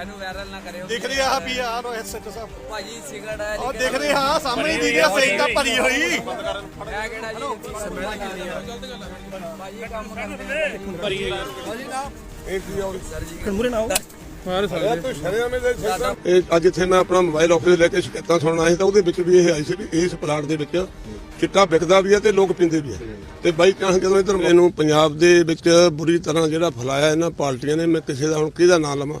ਇਹਨੂੰ ਵਾਇਰਲ ਨਾ ਕਰਿਓ। ਦਿਖ ਰਹੀ ਆ ਵੀ ਆ ਰੋ ਐਸਐਚਓ ਸਾਹਿਬ ਭਾਜੀ ਸਿਗਰਟ ਹੈ ਉਹ ਦਿਖ ਰਹੀ ਹਾਂ ਸਾਹਮਣੇ ਹੀ ਦਿਖ ਰਿਹਾ ਸਹੀ ਤਾਂ ਭਰੀ ਹੋਈ। ਇਹ ਕਿਹੜਾ ਜੀ? ਸਮੈਲ ਕਿੰਨੀ ਆ। ਭਾਜੀ ਕੰਮ ਕਰਦੇ ਇਹ ਅੱਜ ਇੱਥੇ ਮੈਂ ਆਪਣਾ ਮੋਬਾਈਲ ਆਫਿਸ ਲੈ ਕੇ ਸ਼ਿਕਾਇਤਾਂ ਸੁਣਨ ਆਇਆ ਸੀ ਤਾਂ ਉਹਦੇ ਵਿੱਚ ਵੀ ਇਹ ਆਈ ਸੀ ਵੀ ਇਸ ਪਲਾਟ ਦੇ ਵਿੱਚ ਚਿੱਟਾ ਵਿਕਦਾ ਵੀ ਹੈ ਤੇ ਲੋਕ ਪੀਂਦੇ ਵੀ ਹੈ। ਤੇ ਬਾਈ ਚਾਂਸ ਜਦੋਂ ਇਧਰ ਮੈਨੂੰ ਪੰਜਾਬ ਦੇ ਵਿੱਚ ਬੁਰੀ ਤਰ੍ਹਾਂ ਜਿਹੜਾ ਫੈਲਾਇਆ ਇਹਨਾਂ ਪਾਰਟੀਆਂ ਨੇ ਮੈਂ ਕਿਸੇ ਦਾ ਹੁਣ ਕਿਹਦਾ ਨਾਂ ਲਵਾਂ?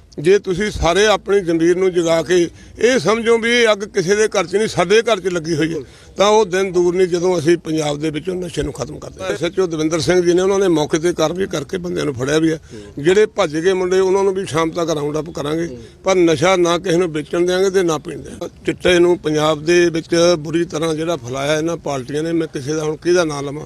ਜੇ ਤੁਸੀਂ ਸਾਰੇ ਆਪਣੀ ਜ਼ਮੀਰ ਨੂੰ ਜਗਾ ਕੇ ਇਹ ਸਮਝੋ ਵੀ ਇਹ ਅੱਗ ਕਿਸੇ ਦੇ ਘਰ 'ਚ ਨਹੀਂ, ਸਾਡੇ ਘਰ 'ਚ ਲੱਗੀ ਹੋਈ ਹੈ, ਤਾਂ ਉਹ ਦਿਨ ਦੂਰ ਨਹੀਂ ਜਦੋਂ ਅਸੀਂ ਪੰਜਾਬ ਦੇ ਵਿੱਚੋਂ ਨਸ਼ੇ ਨੂੰ ਖਤਮ ਕਰਦੇ ਸੱਚੋ ਦਵਿੰਦਰ ਸਿੰਘ ਜੀ ਨੇ ਉਹਨਾਂ ਨੇ ਮੌਕੇ ਤੇ ਕਾਰਵਾਈ ਕਰਕੇ ਬੰਦਿਆਂ ਨੂੰ ਫੜਿਆ ਵੀ ਹੈ। ਜਿਹੜੇ ਭੱਜ ਗਏ ਮੁੰਡੇ, ਉਹਨਾਂ ਨੂੰ ਵੀ ਸ਼ਾਮ ਤੱਕ ਰਾਉਂਡ ਅਪ ਕਰਾਂਗੇ। ਪਰ ਨਸ਼ਾ ਨਾ ਕਿਸੇ ਨੂੰ ਵੇਚਣ ਦਿਆਂਗੇ ਤੇ ਨਾ ਪੀਣ ਦਿਆਂਗੇ। ਚਿੱਟੇ ਨੂੰ ਪੰਜਾਬ ਦੇ ਵਿੱਚ ਬੁਰੀ ਤਰ੍ਹਾਂ ਜਿਹੜਾ ਫੈਲਾਇਆ ਇਹਨਾਂ ਪਾਰਟੀਆਂ ਨੇ, ਮੈਂ ਕਿਸੇ ਦਾ ਹੁਣ ਕਿਹਦਾ ਨਾਂ ਲਵਾਂ?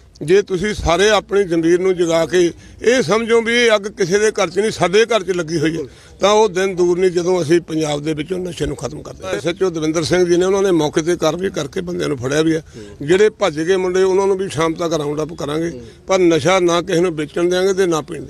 ਜੇ ਤੁਸੀਂ ਸਾਰੇ ਆਪਣੀ ਜ਼ਮੀਰ ਨੂੰ ਜਗਾ ਕੇ ਇਹ ਸਮਝੋ ਵੀ ਇਹ ਅੱਗ ਕਿਸੇ ਦੇ ਘਰ 'ਚ ਨਹੀਂ, ਸਾਡੇ ਘਰ 'ਚ ਲੱਗੀ ਹੋਈ ਹੈ, ਤਾਂ ਉਹ ਦਿਨ ਦੂਰ ਨਹੀਂ ਜਦੋਂ ਅਸੀਂ ਪੰਜਾਬ ਦੇ ਵਿੱਚੋਂ ਨਸ਼ੇ ਨੂੰ ਖਤਮ ਕਰਦੇ ਸੱਚੋ ਦਵਿੰਦਰ ਸਿੰਘ ਜੀ ਨੇ ਉਹਨਾਂ ਨੇ ਮੌਕੇ ਤੇ ਕਾਰਵਾਈ ਕਰਕੇ ਬੰਦਿਆਂ ਨੂੰ ਫੜਿਆ ਵੀ ਹੈ ਜਿਹੜੇ ਭੱਜ ਗਏ ਮੁੰਡੇ, ਉਹਨਾਂ ਨੂੰ ਵੀ ਸ਼ਾਮ ਤੱਕ ਰਾਉਂਡ ਅਪ ਕਰਾਂਗੇ, ਪਰ ਨਸ਼ਾ ਨਾ ਕਿਸੇ ਨੂੰ ਵੇਚਣ ਦਿਆਂਗੇ ਤੇ ਨਾ ਪੀਣ ਦਿਆਂਗੇ।